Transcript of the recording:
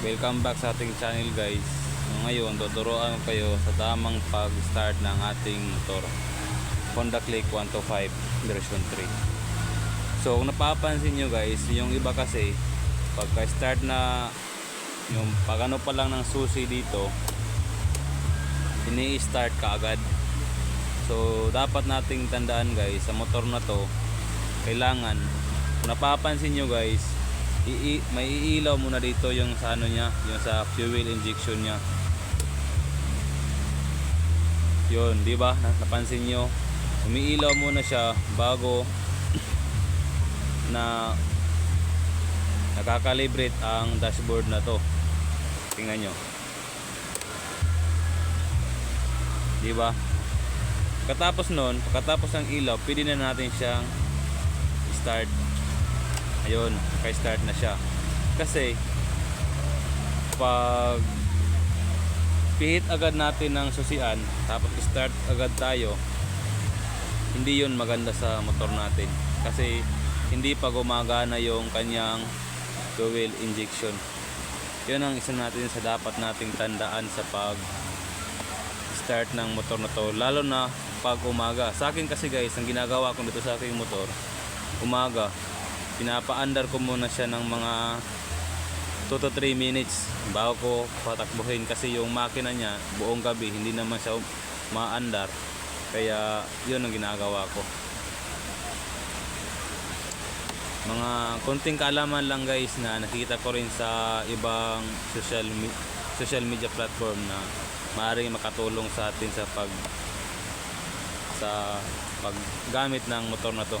Welcome back sa ating channel guys. Ngayon, tuturuan kayo sa tamang pag-start ng ating motor. Honda Click 125 version 3. So, kung napapansin nyo guys, yung iba kasi, pagka-start na yung pag ano pa lang ng susi dito, ini-start ka agad. So, dapat nating tandaan guys, sa motor na to, kailangan, kung napapansin nyo guys, ii, may iilaw muna dito yung sa ano niya, yung sa fuel injection niya. Yun, di ba? Na- Napansin nyo, umiilaw muna siya bago na nakakalibrate ang dashboard na to. Tingnan nyo. Di ba? Katapos nun, pagkatapos ng ilaw, pwede na natin siyang start. Ayun, kay-start na siya. Kasi, pag pihit agad natin ng susian, tapos start agad tayo, hindi yun maganda sa motor natin. Kasi, hindi pa gumagana yung kanyang fuel injection. Yun ang isa natin sa dapat nating tandaan sa pag start ng motor na to lalo na pag umaga sa akin kasi guys ang ginagawa ko dito sa aking motor umaga pinapaandar ko muna siya ng mga 2 to 3 minutes bago ko patakbuhin kasi yung makina niya buong gabi hindi naman siya maandar kaya yun ang ginagawa ko mga konting kaalaman lang guys na nakita ko rin sa ibang social social media platform na maaaring makatulong sa atin sa pag sa paggamit ng motor na to.